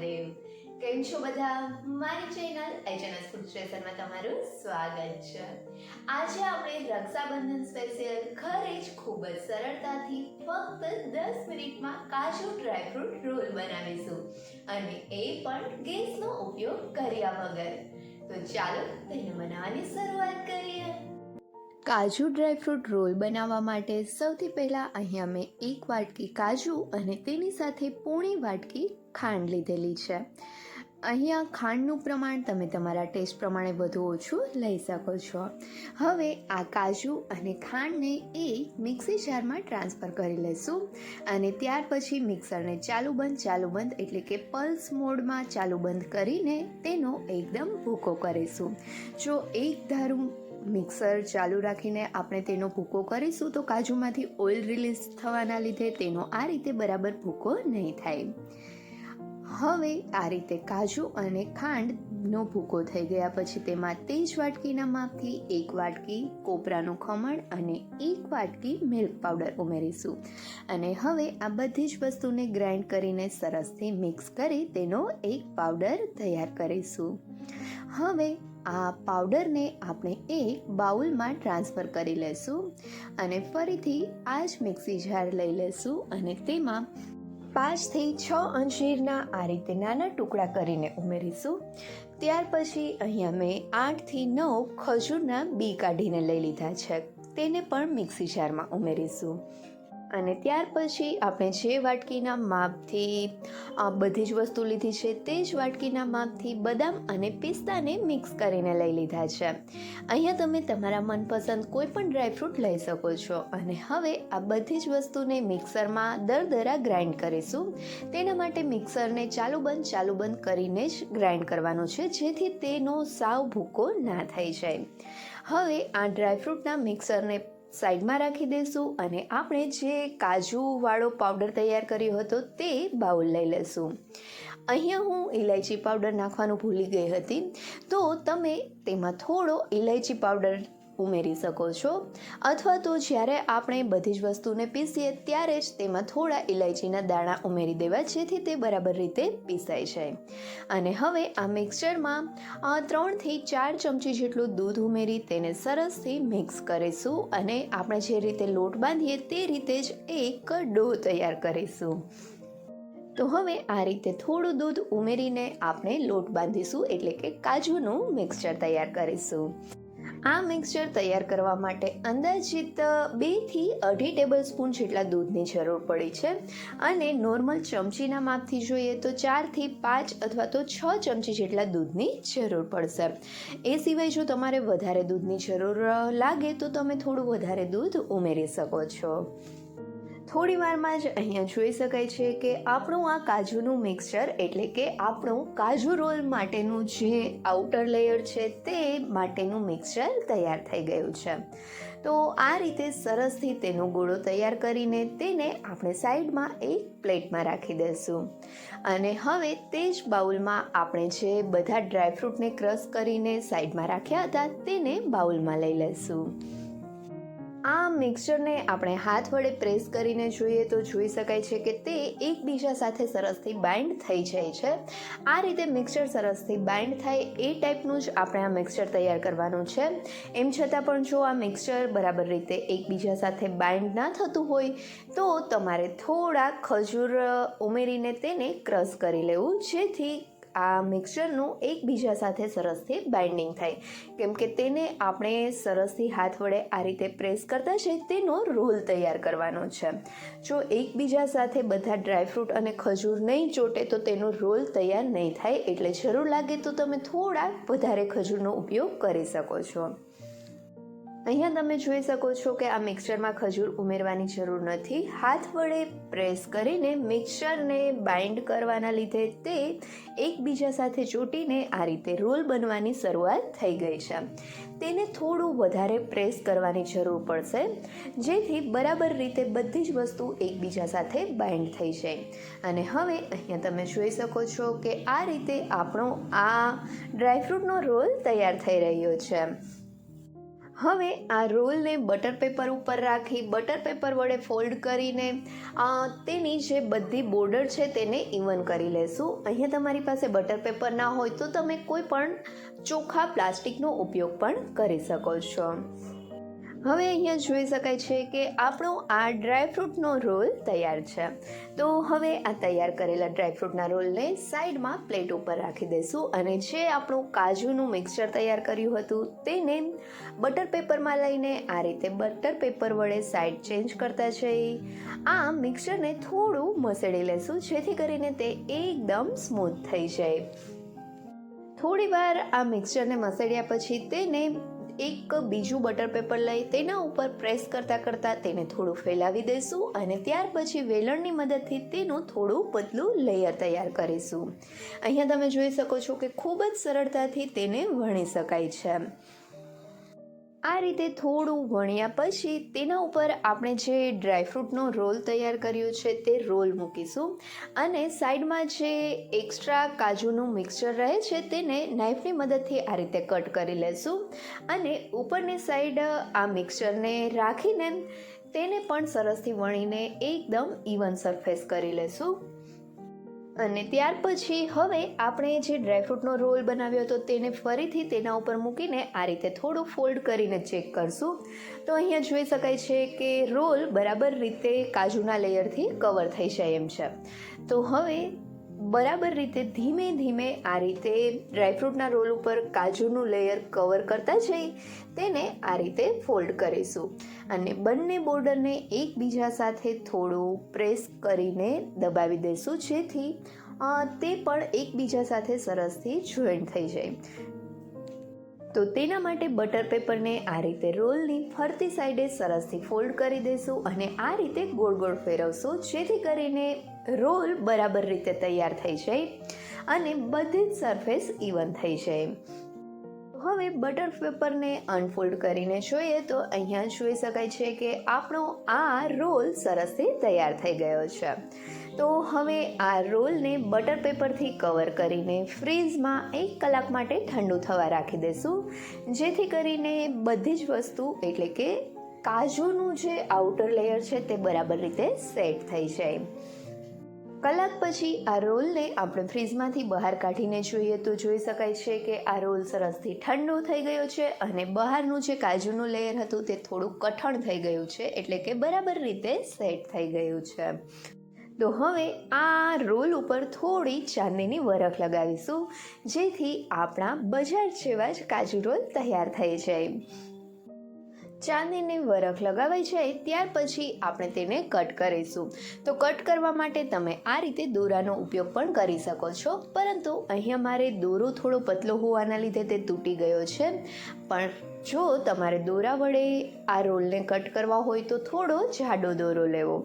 મહાદેવ. કેમ છો બધા? મારી ચેનલ એચએનએસ ફૂડ સ્ટેશનમાં તમારું સ્વાગત છે. આજે આપણે રક્ષાબંધન સ્પેશિયલ ઘરે જ ખૂબ જ સરળતાથી ફક્ત દસ મિનિટમાં કાજુ ડ્રાયફ્રૂટ રોલ બનાવીશું. અને એ પણ ગેસનો ઉપયોગ કર્યા વગર. તો ચાલો તેને બનાવવાની શરૂઆત કરીએ. કાજુ ડ્રાયફ્રૂટ રોલ બનાવવા માટે સૌથી પહેલાં અહીંયા મેં એક વાટકી કાજુ અને તેની સાથે પૂણી વાટકી ખાંડ લીધેલી છે. અહીંયા ખાંડનું પ્રમાણ તમે તમારા ટેસ્ટ પ્રમાણે વધુ ઓછું લઈ શકો છો. હવે આ કાજુ અને ખાંડને એ મિક્સી જારમાં ટ્રાન્સફર કરી લઈશું અને ત્યાર પછી મિક્સરને ચાલુ બંધ ચાલુ બંધ એટલે કે પલ્સ મોડમાં ચાલુ બંધ કરીને તેનો એકદમ ભૂકો કરીશું. જો એક ધારું મિક્સર ચાલુ રાખીને આપણે તેનો ભૂકો કરીશું તો કાજુમાંથી ઓઇલ રિલીઝ થવાના લીધે તેનો આ રીતે બરાબર ભૂકો નહીં થાય. હવે આ રીતે કાજુ અને ખાંડનો ભૂકો થઈ ગયા પછી તેમાં તે જ વાટકીના માપથી એક વાટકી કોપરાનું ખમણ અને એક વાટકી મિલ્ક પાવડર ઉમેરીશું. અને હવે આ બધી જ વસ્તુને ગ્રાઇન્ડ કરીને સરસથી મિક્સ કરી તેનો એક પાવડર તૈયાર કરીશું. હવે આ પાવડરને આપણે એક બાઉલમાં ટ્રાન્સફર કરી લેશું અને ફરીથી આ જ મિક્સી જાર લઈ લેશું અને તેમાં પાંચથી છ અંજીરના આ રીતે નાના ટુકડા કરીને ઉમેરીશું. ત્યાર પછી અહીંયા મેં આઠથી નવ ખજૂરના બી કાઢીને લઈ લીધા છે. તેને પણ મિક્સી જારમાં ઉમેરીશું. અને ત્યાર પછી આપણે જે વાટકીના માપથી બધી જ વસ્તુ લીધી છે તે જ વાટકીના માપથી બદામ અને પિસ્તાને મિક્સ કરીને લઈ લીધા છે. અહીંયા તમે તમારા મનપસંદ કોઈ પણ ડ્રાયફ્રૂટ લઈ શકો છો. અને હવે આ બધી જ વસ્તુને મિક્સરમાં દરદરા ગ્રાઇન્ડ કરીશું. તેના માટે મિક્સરને ચાલુ બંધ ચાલુ બંધ કરીને જ ગ્રાઇન્ડ કરવાનું છે, જેથી તેનો સાવ ભૂકો ના થઈ જાય. હવે આ ડ્રાયફ્રૂટના મિક્સરને સાઈડમાં રાખી દઈશું અને આપણે જે કાજુવાળો પાવડર તૈયાર કર્યો હતો તે બાઉલ લઈ લઈશું. અહીંયા હું ઇલાયચી પાવડર નાખવાનું ભૂલી ગઈ હતી. તો તમે તેમાં થોડો ઇલાયચી પાવડર ઉમેરી શકો છો. અથવા તો જ્યારે આપણે બધી જ વસ્તુને પીસીએ ત્યારે જ તેમાં થોડા ઇલાયચીના દાણા ઉમેરી દેવા જેથી તે બરાબર રીતે પીસાઈ જાય. અને હવે આ મિક્સચરમાં ત્રણથી ચાર ચમચી જેટલું દૂધ ઉમેરી તેને સરસથી મિક્સ કરીશું અને આપણે જે રીતે લોટ બાંધીએ તે રીતે જ એક ડો તૈયાર કરીશું. તો હવે આ રીતે થોડું દૂધ ઉમેરીને આપણે લોટ બાંધીશું એટલે કે કાજુનું મિક્સચર તૈયાર કરીશું. આ મિક્સચર તૈયાર કરવા માટે અંદાજિત બેથી અઢી ટેબલ સ્પૂન જેટલા દૂધની જરૂર પડી છે. અને નોર્મલ ચમચીના માપથી જોઈએ તો ચારથી પાંચ અથવા તો છ ચમચી જેટલા દૂધની જરૂર પડશે. એ સિવાય જો તમારે વધારે દૂધની જરૂર લાગે તો તમે થોડું વધારે દૂધ ઉમેરી શકો છો. થોડી વારમાં જ અહીંયા જોઈ શકાય છે કે આપણું આ કાજુનું મિક્સચર એટલે કે આપણું કાજુ રોલ માટેનું જે આઉટર લેયર છે તે માટેનું મિક્સચર તૈયાર થઈ ગયું છે. તો આ રીતે સરસથી તેનો ગોળો તૈયાર કરીને તેને આપણે સાઈડમાં એક પ્લેટમાં રાખી દઈશું. અને હવે તે જ બાઉલમાં આપણે જે બધા ડ્રાયફ્રૂટને ક્રશ કરીને સાઈડમાં રાખ્યા હતા તેને બાઉલમાં લઈ લઈશું. આ મિક્સચરને આપણે હાથ વડે પ્રેસ કરીને જોઈએ તો જોઈ શકાય છે કે તે એકબીજા સાથે સરસથી બાઇન્ડ થઈ જાય છે. આ રીતે મિક્સચર સરસથી બાઇન્ડ થાય એ ટાઈપનું જ આપણે આ મિક્સચર તૈયાર કરવાનું છે. એમ છતાં પણ જો આ મિક્સચર બરાબર રીતે એકબીજા સાથે બાઇન્ડ ના થતું હોય, તો તમારે થોડા ખજૂર ઉમેરીને તેને ક્રશ કરી લેવું, જેથી આ મિક્સચરનું એકબીજા સાથે સરસથી બાઇન્ડિંગ થાય. કેમ કે તેને આપણે સરસથી હાથ વડે આ રીતે પ્રેસ કરતા છે તેનો રોલ તૈયાર કરવાનો છે. જો એકબીજા સાથે બધા ડ્રાયફ્રૂટ અને ખજૂર નહીં ચોટે તો તેનો રોલ તૈયાર નહીં થાય. એટલે જરૂર લાગે તો તમે થોડા વધારે ખજૂરનો ઉપયોગ કરી શકો છો. અહીંયા તમે જોઈ શકો છો કે આ મિક્સરમાં ખજૂર ઉમેરવાની જરૂર નથી. હાથ વડે પ્રેસ કરીને મિક્સરને બાઇન્ડ કરવાના લીધે તે એકબીજા સાથે ચોટીને આ રીતે રોલ બનવાની શરૂઆત થઈ ગઈ છે. તેને થોડું વધારે પ્રેસ કરવાની જરૂર પડશે, જેથી બરાબર રીતે બધી જ વસ્તુ એકબીજા સાથે બાઇન્ડ થઈ જાય. અને હવે અહીંયા તમે જોઈ શકો છો કે આ રીતે આપણો આ ડ્રાયફ્રૂટનો રોલ તૈયાર થઈ રહ્યો છે. હવે આ રોલને બટર પેપર ઉપર રાખી, બટર પેપર વડે ફોલ્ડ કરીને તેની જે બધી બોર્ડર છે તેને ઇવન કરી લેશું. અહીંયા તમારી પાસે બટર પેપર ના હોય તો તમે કોઈ પણ ચોખ્ખા પ્લાસ્ટિકનો ઉપયોગ પણ કરી શકો છો. હવે અહીંયા જોઈ શકાય છે કે આપણો આ ડ્રાયફ્રૂટનો રોલ તૈયાર છે. તો હવે આ તૈયાર કરેલા ડ્રાયફ્રૂટના રોલને સાઈડમાં પ્લેટ ઉપર રાખી દઈશું અને જે આપણું કાજુનું મિક્સચર તૈયાર કર્યું હતું તેને બટર પેપરમાં લઈને આ રીતે બટર પેપર વડે સાઈડ ચેન્જ કરતા જઈ આ મિક્સચરને થોડું મસળી લેશું જેથી કરીને તે એકદમ સ્મૂથ થઈ જાય. થોડી વાર આ મિક્સચરને મસળ્યા પછી તેને એક બીજું બટર પેપર લઈ તેના ઉપર પ્રેસ કરતાં કરતાં તેને થોડું ફેલાવી દઈશું અને ત્યાર પછી વેલણની મદદથી તેનું થોડું પતલું લેયર તૈયાર કરીશું. અહીંયા તમે જોઈ શકો છો કે ખૂબ જ સરળતાથી તેને વણી શકાય છે. આ રીતે થોડું વણ્યા પછી તેના ઉપર આપણે જે ડ્રાયફ્રૂટનો રોલ તૈયાર કર્યો છે તે રોલ મૂકીશું. અને સાઈડમાં જે એક્સ્ટ્રા કાજુનું મિક્સચર રહે છે તેને નાઈફની મદદથી આ રીતે કટ કરી લેશું. અને ઉપરની સાઈડ આ મિક્સચરને રાખીને તેને પણ સરસથી વણીને એકદમ ઇવન સરફેસ કરી લેશું. અને ત્યાર પછી હવે આપણે જે ડ્રાયફ્રૂટનો રોલ બનાવ્યો હતો તેને ફરીથી તેના ઉપર મૂકીને આ રીતે થોડું ફોલ્ડ કરીને ચેક કરશું. તો અહીંયા જોઈ શકાય છે કે રોલ બરાબર રીતે કાજુના લેયરથી કવર થઈ જાય એમ છે. તો હવે બરાબર રીતે ધીમે ધીમે આ રીતે ડ્રાયફ્રૂટના રોલ ઉપર કાજુનું લેયર કવર કરતા જઈ તેને આ રીતે ફોલ્ડ કરીશું. અને બંને બોર્ડરને એકબીજા સાથે થોડું પ્રેસ કરીને દબાવી દઈશું, જેથી તે પણ એકબીજા સાથે સરસથી જોઈન્ટ થઈ જાય. તો તેના માટે બટર પેપરને આ રીતે રોલની ફરતી સાઈડે સરસથી ફોલ્ડ કરી દઈશું અને આ રીતે ગોળ ગોળ ફેરવશું, જેથી કરીને રોલ બરાબર રીતે તૈયાર થઈ જાય અને બધી જ સરફેસ ઇવન થઈ જાય હવે બટર પેપરને અનફોલ્ડ કરીને જોઈએ તો અહીંયા જોઈ શકાય છે કે આપણો આ રોલ સરસથી તૈયાર થઈ ગયો છે. તો હવે આ રોલને બટર પેપરથી કવર કરીને ફ્રીઝમાં એક કલાક માટે ઠંડુ થવા રાખી દઈશું જેથી કરીને બધી જ વસ્તુ એટલે કે કાજુનું જે આઉટર લેયર છે તે બરાબર રીતે સેટ થઈ જાય. કલાક પછી આ રોલને આપણે ફ્રીજમાંથી બહાર કાઢીને જોઈએ તો જોઈ શકાય છે કે આ રોલ સરસથી ઠંડુ થઈ ગયો છે અને બહારનું જે કાજુનું લેયર હતું તે થોડું કઠણ થઈ ગયું છે, એટલે કે બરાબર રીતે સેટ થઈ ગયું છે. તો હવે આ રોલ ઉપર થોડી ચાંદીની વરખ લગાવીશું, જેથી આપણા બજાર જેવા જ કાજુ રોલ તૈયાર થઈ જાય. ચાંદીની વરખ લગાવાઈ જાય ત્યાર પછી આપણે તેને કટ કરીશું. તો કટ કરવા માટે તમે આ રીતે દોરાનો ઉપયોગ પણ કરી શકો છો. પરંતુ અહીંયા મારે દોરો થોડો પતલો હોવાના લીધે તે તૂટી ગયો છે. પણ જો તમારે દોરા વડે આ રોલને કટ કરવા હોય તો થોડો જાડો દોરો લેવો.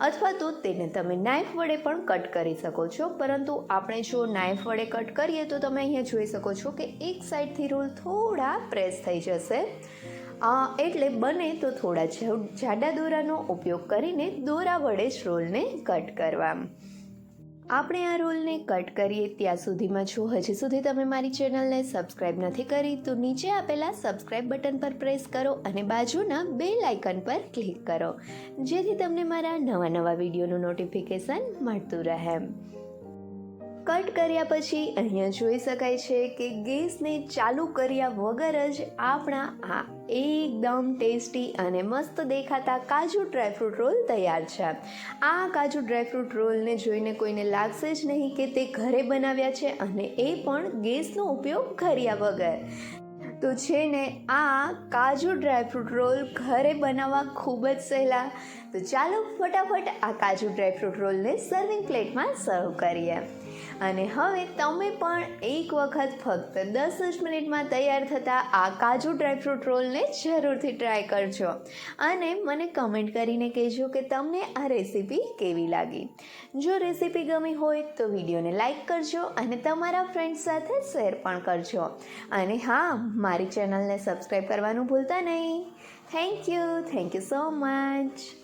અથવા તો તેને તમે નાઇફ વડે પણ કટ કરી શકો છો. પરંતુ આપણે જો નાઇફ વડે કટ કરીએ તો તમે અહીંયા જોઈ શકો છો કે એક સાઈડથી રોલ થોડા પ્રેસ થઈ જશે. એટલે બને તો થોડા જાડા દોરાનો ઉપયોગ કરીને દોરા વડે જ રોલને કટ કરવા. આપણે આ રોલને કટ કરીએ ત્યાં સુધીમાં જો હજી સુધી તમે મારી ચેનલને સબસ્ક્રાઇબ નથી કરી તો નીચે આપેલા સબસ્ક્રાઇબ બટન પર પ્રેસ કરો અને બાજુના બે લાઇકન પર ક્લિક કરો. જેથી તમને મારા નવા નવા વિડીયોનું નોટિફિકેશન મળતું રહે. કટ કર્યા પછી અહીંયા જોઈ શકાય છે કે ગેસને ચાલુ કર્યા વગર જ આપણા આ એકદમ ટેસ્ટી અને મસ્ત દેખાતા કાજુ ડ્રાયફ્રૂટ રોલ તૈયાર છે. આ કાજુ ડ્રાયફ્રૂટ રોલને જોઈને કોઈને લાગશે જ નહીં કે તે ઘરે બનાવ્યા છે અને એ પણ ગેસનો ઉપયોગ કર્યા વગર. તો છે ને આ કાજુ ડ્રાયફ્રૂટ રોલ ઘરે બનાવવા ખૂબ જ સહેલા. તો ચાલો ફટાફટ આ કાજુ ડ્રાયફ્રૂટ રોલને સર્વિંગ પ્લેટમાં સર્વ કરીએ. અને હવે તમે પણ એક વખત ફક્ત દસ જ મિનિટમાં તૈયાર થતા આ કાજુ ડ્રાયફ્રૂટ રોલને જરૂરથી ટ્રાય કરજો. અને મને કમેન્ટ કરીને કહેજો કે તમને આ રેસીપી કેવી લાગી. જો રેસીપી ગમી હોય તો વિડીયોને લાઇક કરજો અને તમારા ફ્રેન્ડ્સ સાથે શેર પણ કરજો. અને હા, મારી ચેનલને સબસ્ક્રાઈબ કરવાનું ભૂલતા નહીં. Thank you thank you so much